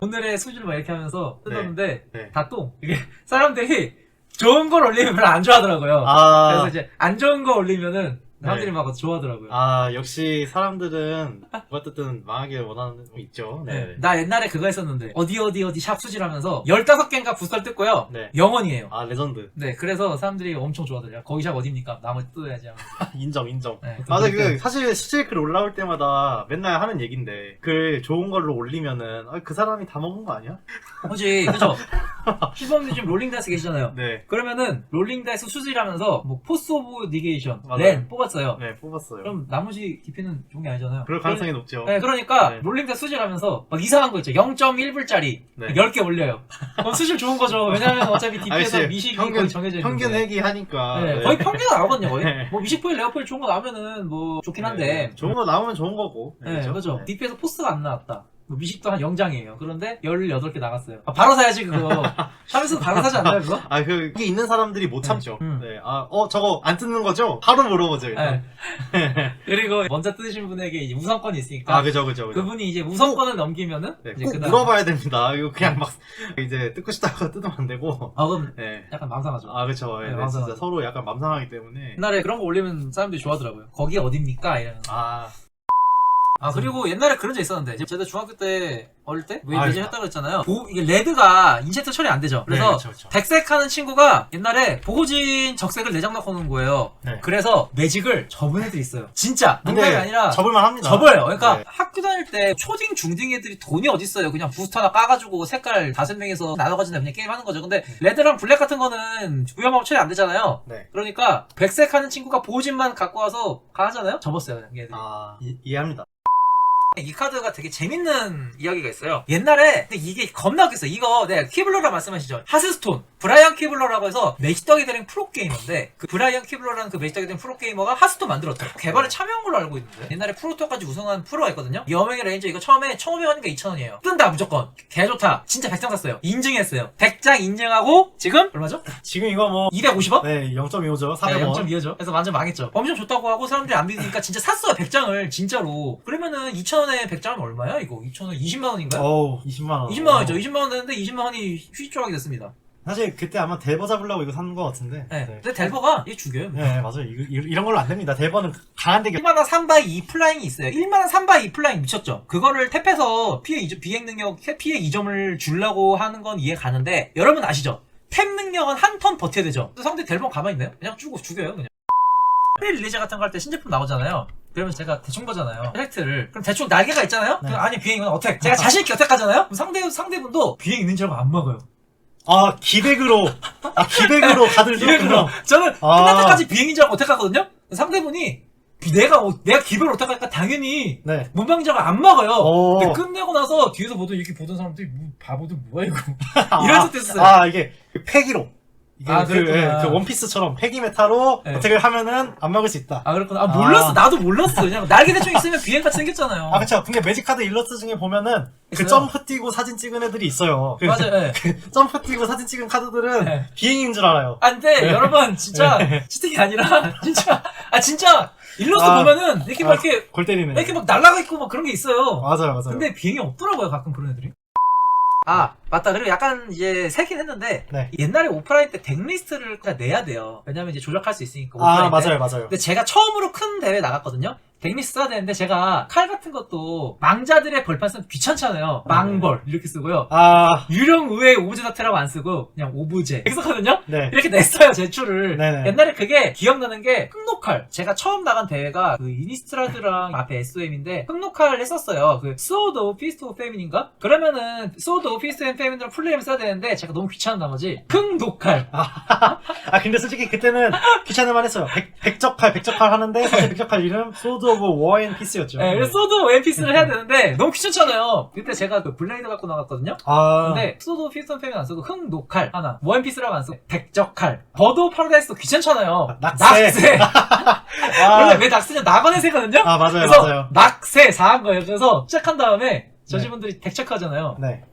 오늘의 수준을 막 이렇게 하면서 뜯었는데 네. 다 똥. 이게 사람들이 좋은 걸 올리면 별로 안 좋아하더라고요. 그래서 아, 이제 안 좋은 거 올리면은 사람들이 네. 막 좋아하더라고요. 아, 역시 사람들은 누가 뜯든 망하길 원하는 거 있죠. 네. 네. 나 옛날에 그거 했었는데 어디 어디 어디 샵 수질하면서 15개인가 부스터를 뜯고요. 네. 영원이에요. 아, 레전드. 네, 그래서 사람들이 엄청 좋아하더라고요. 거기 샵 어딥니까? 나머지 뜯어야지 하면서. 인정, 인정. 네, 맞아, 그, 사실 수질 글 올라올 때마다 맨날 하는 얘긴데, 글 좋은 걸로 올리면은, 아, 그 사람이 다 먹은 거 아니야? 그지, 그죠? 시범님 지금 롤링다이스 계시잖아요. 네. 그러면은 롤링다이스 수질하면서 뭐 포스 오브 니게이션, 맞아요. 렌 뽑 았어요. 네, 뽑았어요. 그럼 나머지 DP는 좋은 게 아니잖아요. 그럴 가능성이 높죠. 네, 그러니까 네. 롤링다이스 수질하면서 막 이상한 거 있죠. 0.1불짜리 네. 10개 올려요. 그럼 수질 좋은 거죠. 왜냐면 어차피 DP에서 미식이 거의 정해져 있는데. 평균 회기 하니까. 네, 네. 거의 평균 나오거든요. 거의. 네. 뭐 미식포일 레어포일 좋은 거 나오면은 뭐 좋긴 한데. 네, 좋은 거 나오면 좋은 거고. 네, 그죠. 네. DP에서 포스가 안 나왔다. 뭐 미식도 한 0장이에요. 그런데 18개 나갔어요. 아, 바로 사야지, 그거. 샵에서 바로 사지 않나요, 그거? 아, 그, 그게 있는 사람들이 못 참죠. 음. 네. 아, 어, 저거 안 뜯는 거죠? 바로 물어보죠, 일단. 네. 그리고 먼저 뜯으신 분에게 이제 우선권이 있으니까. 아, 그죠, 그죠, 그죠. 그분이 이제 우선권을 넘기면은. 네, 이제 꼭 그다음- 물어봐야 됩니다. 이거 그냥 막, 이제 뜯고 싶다고 뜯으면 안 되고. 아, 그럼 네. 약간 망상하죠. 아, 그쵸. 네, 네, 네. 서로 약간 맘상하기 때문에. 옛날에 그런 거 올리면 사람들이 좋아하더라고요. 거기 어딥니까? 이러면서. 아, 아 그리고 옛날에 그런 적 있었는데 제가 중학교 때 어릴 때 아, 매진 했다고 했잖아요. 보- 이게 레드가 인챈트 처리 안 되죠. 그래서 네, 그쵸, 그쵸. 백색하는 친구가 옛날에 보호진 적색을 내장 넣고 오는 거예요. 네. 그래서 매직을 접은 애들이 있어요. 진짜. 농담이 근데 아니라 접을만 합니다. 접어요. 그러니까 네. 학교 다닐 때 초딩 중딩 애들이 돈이 어딨어요. 그냥 부스터 하나 까가지고 색깔 다섯 명이서 나눠가지고 그냥 게임 하는 거죠. 근데 레드랑 블랙 같은 거는 위험하고 처리 안 되잖아요. 네. 그러니까 백색하는 친구가 보호진만 갖고 와서 가잖아요. 접었어요 얘들이. 아, 이, 이해합니다. 이 카드가 되게 재밌는 이야기가 있어요. 옛날에 근데 이게 겁나 웃겼어요. 이거 네 키블러라 말씀하시죠. 하스스톤 브라이언 키블러라고 해서 매직더기 드링 프로게이머인데 그 브라이언 키블러라는 그 매직더기 드링 프로게이머가 하스스톤 만들었대요. 개발에 참여한 걸로 알고 있는데 옛날에 프로토까지 우승한 프로가 있거든요. 여명의 레인저 이거 처음에 1,500원인가 2,000원이에요. 뜬다 무조건. 개 좋다. 진짜 100장 샀어요. 인증했어요. 100장 인증하고 지금 얼마죠? 지금 이거 뭐, 250원? 네, 0.25죠. 네, 400원. 0.2죠. 그래서 완전 망했죠. 엄청 좋다고 하고 사람들이 안 믿으니까 진짜 샀어요. 100장을 진짜로. 그러면은 2,000 원에 100장은 얼마야 이거? 2,000원 20만 원인가요? 어우, 20만원. 20만 원이죠. 20만 원 되는데 20만 원이 휘쪼하게 됐습니다. 사실 그때 아마 대버 잡으려고 이거 산 거 같은데. 네. 근데 델버가 얘 죽여요. 네, 맞아요. 이거, 이- 이런 걸로 안 됩니다. 대버는 강한 대결. 1만원 3바이 2 플라잉이 있어요. 1만원 3바이 2 플라잉 미쳤죠. 그거를 탭해서 피해 2점, 비행 능력, 피해 2점을 주려고 하는 건 이해 가는데, 여러분 아시죠? 탭 능력은 한 턴 버텨야 되죠. 상대 델버 가만히 있나요? 그냥 죽고 죽여요, 그냥. 릴리즈 같은 거 할 때 신제품 나오잖아요. 그러면 제가 대충 보잖아요. еф렉트를. 그럼 대충 날개가 있잖아요? 네. 그럼 아니, 비행은 어택. 제가 자신있게 어택하잖아요? 그럼 상대, 상대분도 비행 있는 줄 알고 안 먹어요. 아, 기백으로. 아, 기백으로 가들 기백으로. 저는 아. 끝날 때까지 비행인 줄 알고 어택하거든요? 상대분이 비- 내가, 어- 내가 기백을 어택하니까 당연히 네. 문방자가 안 막아요. 오. 근데 끝내고 나서 뒤에서 보던 이렇게 보던 사람들이 뭐, 바보들 뭐야 이거. 아, 이런 뜻 됐어요. 아, 이게 폐기로. 이게 아, 그, 그랬구나. 예, 그 원피스처럼 폐기 메타로 네. 어택을 하면은 안 막을 수 있다. 아 그렇구나. 아 몰랐어. 아. 나도 몰랐어. 그냥 날개 대충 있으면 비행같이 생겼잖아요. 아, 그쵸. 근데 매직카드 일러스트 중에 보면은 그 있어요. 점프 뛰고 사진 찍은 애들이 있어요. 그 맞아요. 예. 점프 뛰고 사진 찍은 카드들은 네. 비행인 줄 알아요. 아 근데 네. 여러분 진짜 치팅이 아니라 진짜 아 진짜 일러스 아. 보면은 이렇게 막 아, 이렇게 골 때리네. 이렇게 막 날아가 있고 막 그런 게 있어요. 맞아요, 맞아요. 근데 비행이 없더라고요 가끔 그런 애들이. 아 맞다 그리고 약간 이제 새긴 했는데 네. 옛날에 오프라인 때 덱리스트를 그냥 내야 돼요. 왜냐면 이제 조작할 수 있으니까. 아, 오프라인 때. 맞아요, 맞아요. 근데 제가 처음으로 큰 대회 나갔거든요. 덱리스트 써야 되는데 제가 칼 같은 것도 망자들의 벌판 쓰면 귀찮잖아요. 망벌 이렇게 쓰고요. 아, 유령 의외의 오브제 자체라고 안 쓰고 그냥 오브제 이렇게 썼거든요. 네. 이렇게 냈어요 제출을. 네네. 옛날에 그게 기억나는 게 흑노칼. 제가 처음 나간 대회가 그 이니스트라드랑 앞에 SOM인데 흑노칼 했었어요. 그 스워드 오브 피스트 오브 페민인가? 그러면은 스워드 오브 피스트 앤 페민이랑 풀네임을 써야 되는데 제가 너무 귀찮은 나머지 흑노칼. 아, 근데 솔직히 그때는 귀찮을만 했어요. 백, 백적칼, 백적칼 하는데, 사실 백적칼 이름, 소드 오브 워앤 피스였죠. 네, 그래서 소드 웬피스를 해야 되는데 너무 귀찮잖아요. 그때 제가 그 블레이드 갖고 나갔거든요. 아, 근데 소드 피스톤 페민 안 쓰고 흑노칼 하나, 원피스라고 안 쓰고 백적칼, 버드 오브 파라다이스도 귀찮잖아요. 낙세. 원래 아, 왜 낙세냐 낙원의 새거든요. 아, 맞아요, 그래서 맞아요. 낙세 4한 거예요. 그래서 시작한 다음에 저지분들이 덱 체크하잖아요. 네.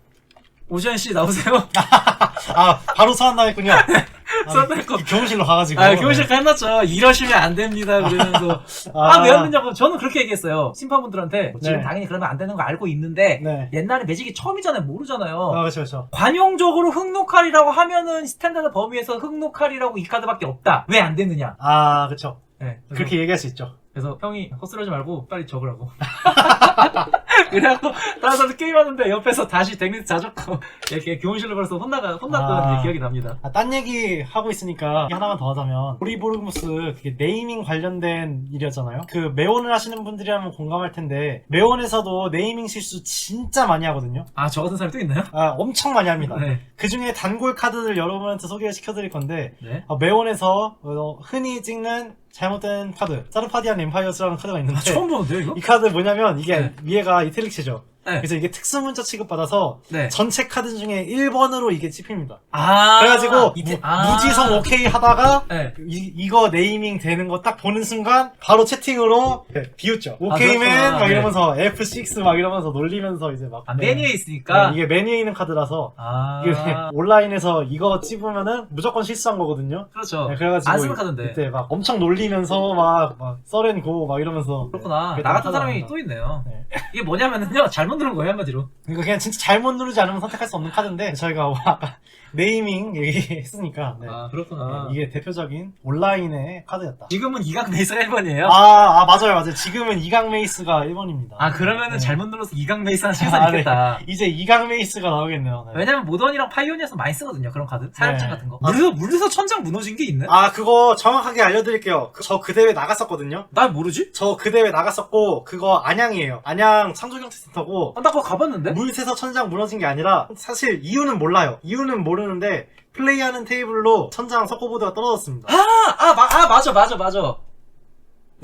오지현 씨 나오세요. 아, 바로 소환 나했군요. 써낼 거. 교무실로 가가지고. 아, 교무실 해놨죠. 이러시면 안 됩니다. 그러면서. 아, 왜 했느냐고. 저는 그렇게 얘기했어요. 심판분들한테. 지금 네. 당연히 그러면 안 되는 거 알고 있는데, 네. 옛날에 매직이 처음이잖아요. 모르잖아요. 아, 그렇죠, 그렇죠. 관용적으로 흑노칼이라고 하면은 스탠다드 범위에서 흑노칼이라고 이 카드밖에 없다. 왜 안 되느냐. 아, 그렇죠. 네, 그래서- 그렇게 얘기할 수 있죠. 그래서 형이 헛소리하지 말고 빨리 적으라고. 그래갖고 다른 사람들 게임하는데 옆에서 다시 덱리스 자줬고 이렇게 교무실로 걸어서 혼나가 혼났던 아. 기억이 납니다. 아, 딴 얘기 하고 있으니까 하나만 더 하자면 오리보르무스 그게 네이밍 관련된 일이었잖아요. 그 매원을 하시는 분들이라면 공감할 텐데 매원에서도 네이밍 실수 진짜 많이 하거든요. 아 저 같은 사람이 또 있나요? 아, 엄청 많이 합니다. 네. 그 중에 단골 카드들 여러분한테 소개를 시켜드릴 건데 네. 어, 매원에서 어, 흔히 찍는 잘못된 카드 사르파디안 엠파이어스라는 카드가 있는데 아, 처음 보는데요 이거? 이 카드 뭐냐면 이게 네. 위에가 이탈릭스죠. 네. 그래서 이게 특수 문자 취급받아서 네. 전체 카드 중에 1번으로 이게 찝힙니다. 아 그래가지고 이때- 무, 아. 무지성 오케이 하다가 네. 이, 이거 네이밍 되는 거 딱 보는 순간 바로 채팅으로 비웃죠. 오케이맨 그렇구나. 막 네. 이러면서 F6 막 이러면서 놀리면서 이제 막 아 네. 메뉴에 있으니까. 네, 이게 메뉴에 있는 카드라서 아 이게 온라인에서 이거 찝으면은 무조건 실수한 거거든요. 그렇죠. 네, 그래가지고 안 쓰는 카드인데. 그때 막 엄청 놀리면서 막, 막 썰앤고 막 이러면서 그렇구나. 네, 나 같은 사람이 또 있네요. 네. 이게 뭐냐면은요 잘못 누른 거예요 한마디로. 이거 그냥 진짜 잘못 누르지 않으면 선택할 수 없는 카드인데 저희가 뭐 아까 네이밍 얘기했으니까 네. 아 그렇구나. 네, 이게 대표적인 온라인의 카드였다. 지금은 이강 메이스가 1번이에요. 아, 아 맞아요 맞아요. 지금은 이강 메이스가 1번입니다. 아 그러면은 네. 잘못 눌러서 이강 메이스 하는 시간 아, 있겠다. 이제 이강 메이스가 나오겠네요. 네. 왜냐면 모던이랑 파이오니아에서 많이 쓰거든요 그런 카드 사육장 네. 같은 거 아. 물에서 물에서 천장 무너진 게 있네? 아 그거 정확하게 알려드릴게요. 저 그 대회 나갔었거든요. 난 모르지? 저 그 대회 나갔었고 그거 안양이에요. 안양 창조경찰센터고 아, 나 그거 가봤는데? 물 새서 천장 무너진 게 아니라 사실 이유는 몰라요. 이유는 모르는데 플레이하는 테이블로 천장 석고보드가 떨어졌습니다. 아, 아, 마, 아 맞아 맞아 맞아 나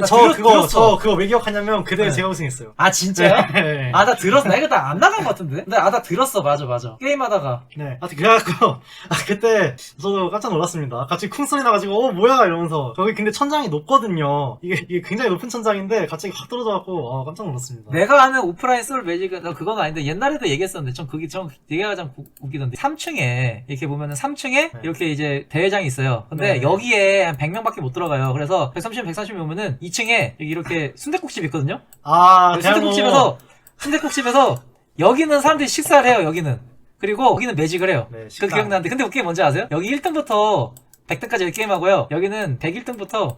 저 들었- 그거 들었어. 저 그거 왜 기억하냐면 그 대회 네. 제가 우승했어요. 아 진짜요? 네. 아 나 들었어 나 이거 다안 나간 것 같은데? 근데 아나 들었어 맞아 맞아 게임하다가 네. 하여튼 그래갖고, 아, 그때, 저도 깜짝 놀랐습니다. 갑자기 쿵 소리 나가지고, 어, 뭐야? 이러면서. 거기 근데 천장이 높거든요. 이게, 이게 굉장히 높은 천장인데, 갑자기 확 떨어져갖고, 어, 깜짝 놀랐습니다. 내가 아는 오프라인 솔 매직은 나 그건 아닌데 옛날에도 얘기했었는데 전 그게 전 얘기가 좀 구- 웃기던데 3층에 이렇게 보면은 3층에 네. 이렇게 이제 대회장이 있어요 근데 네. 여기에 한 100명밖에 못 들어가요 그래서 130명 130명 오면은 2층에 이렇게 순대국집 있거든요 아, 뭐, 순대국집에서 순대국집에서 여기는 사람들이 식사를 해요 여기는 그리고 여기는 매직을 해요 네, 그 식당. 기억나는데 근데 웃긴 게 뭔지 아세요? 여기 1등부터 100등까지 게임하고요 여기는 101등부터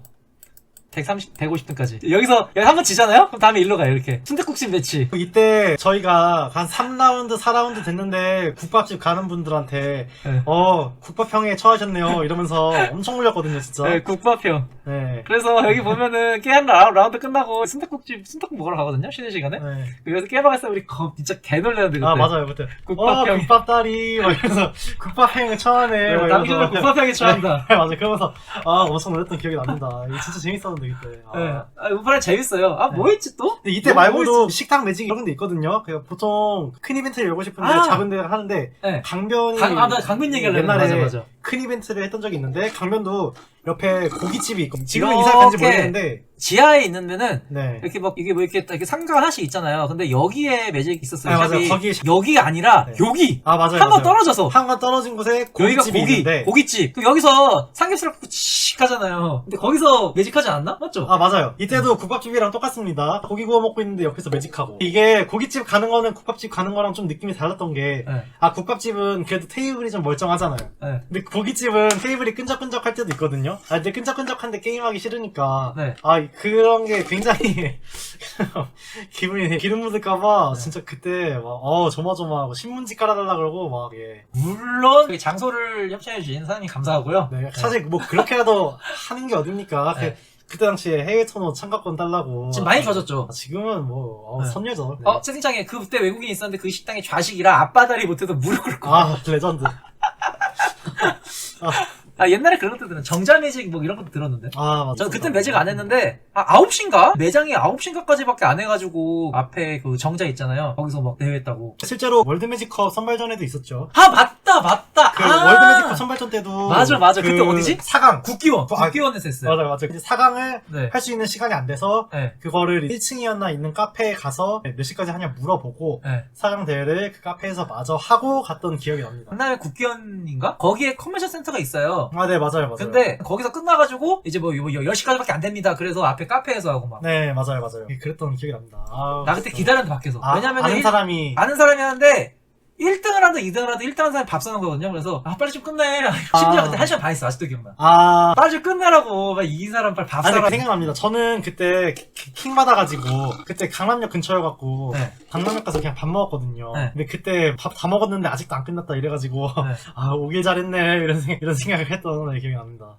130, 150등까지 여기서 여기 한 번 지잖아요? 그럼 다음에 일로 가요 이렇게 순대국집 매치 이때 저희가 한 3라운드, 4라운드 됐는데, 국밥집 가는 분들한테, 네. 어, 국밥형에 처하셨네요. 이러면서 엄청 울렸거든요, 진짜. 네, 국밥형 네. 그래서 여기 보면은 게임 라, 라운드 끝나고 순대국집 순대국 먹으러 가거든요 쉬는 시간에 네. 여기서 게임하고 있어 우리 겁 진짜 개 놀랐는데 그때 아, 맞아요, 그때. 국밥형. 어, 국밥 다리, 막 이러면서, 국밥형에 처하네. 막 네, 이러면서. 당신은 국밥형에 처한다 네, 맞아요. 그러면서, 아, 엄청 놀랐던 기억이 납니다. 이거 진짜 재밌었는데, 그때. 아. 네. 아, 우파는 재밌어요 아뭐 있지 또? 근데 이때 뭐 말고도? 식당 매직 이런 데 있거든요. 그냥 보통 큰 이벤트를 열고 싶은데 아! 작은 데가 하는데 네. 강변이 강, 아, 나 강민 얘기하려고 옛날에 맞아 맞아 큰 이벤트를 했던 적이 있는데 강변도 옆에 고깃집이 있고 지금은 이렇게 이사 간지 모르겠는데 지하에 있는 데는 네. 이렇게 막 이게 뭐 이렇게 딱 이렇게 상가가 하나씩 있잖아요. 근데 여기에 매직이 있었어요. 네, 맞아요. 거기에 여기가 아니라 네. 여기 아 맞아요. 한 번. 떨어져서 한 번 떨어진 곳에 여기가 고깃집이 고기 있는데 고깃집. 그럼 여기서 삼겹살 갖고 칙 하잖아요. 근데 거기서 매직하지 않나? 맞죠? 아 맞아요. 이때도 국밥집이랑 똑같습니다. 고기 구워 먹고 있는데 옆에서 매직하고 이게 고깃집 가는 거는 국밥집 가는 거랑 좀 느낌이 달랐던 게 네. 아 국밥집은 그래도 테이블이 좀 멀쩡하잖아요. 네. 근데 고깃집은 테이블이 끈적끈적할 때도 있거든요. 아 근데 끈적끈적한데 게임하기 싫으니까 네. 아 그런 게 굉장히 기분이 기름 묻을까봐 네. 진짜 그때 막어 조마조마하고 신문지 깔아달라 그러고 막 예. 물론 그 장소를 협찬해 주신 사장님 감사하고요. 네, 사실 뭐 그렇게라도 하는 게 어딥니까? 그, 네. 그때 당시에 해외 토너 참가권 달라고 지금 많이 좋아졌죠. 아, 지금은 뭐 어, 네. 선녀죠. 네. 어 채팅창에 그때 외국인이 있었는데 그 식당에 좌식이라 앞바다리 못해서 무릎 꿇고. 아 레전드. 아 옛날에 그런 것들 들은 정자 매직 뭐 이런 것도 들었는데. 아 맞아. 전 그때 매직 안 했는데 아 9시인가? 매장이 9시인가까지밖에 안 해가지고 앞에 그 정자 있잖아요 거기서 막 대회했다고 실제로 월드 매직컵 선발전에도 있었죠. 아 맞다 맞다 그 아! 월드 매직컵 선발전 때도 맞아, 맞아. 그때 어디지? 4강. 국기원 아, 국기원에서 했어요 맞아요, 맞아요. 이제 4강을 네. 할 수 있는 시간이 안 돼서 네. 그거를 1층이었나 있는 카페에 가서 몇 시까지 하냐 물어보고 네. 4강 대회를 그 카페에서 마저 하고 갔던 기억이 납니다. 강남에 국기원인가? 거기에 컨벤션 센터가 있어요 아, 네, 맞아요, 맞아요. 근데 거기서 끝나가지고 이제 뭐 10시까지밖에 안 됩니다. 그래서 앞에 카페에서 하고 막. 네, 맞아요, 맞아요. 그랬던 기억이 납니다. 아, 나 그때 기다렸는데 밖에서. 아, 왜냐면 아는 사람이 아는 사람이 하는데 1등을 하든 2등을 하든 1등 한 사람이 밥 사는 거거든요. 그래서 아 빨리 좀 끝내. 심지어 아. 그때 1시간 반 했어. 아직도 기억나. 아, 빨리 좀 끝내라고. 막 이긴 사람 빨리 밥 아니, 사라고. 생각납니다. 저는 그때 키- 키- 킹 받아가지고 그때 강남역 근처여갖고 네. 강남역 가서 그냥 밥 먹었거든요. 네. 근데 그때 밥 다 먹었는데 아직도 안 끝났다 이래가지고 네. 아 오길 잘했네 이런, 생- 이런 생각을 했던 기억이 납니다.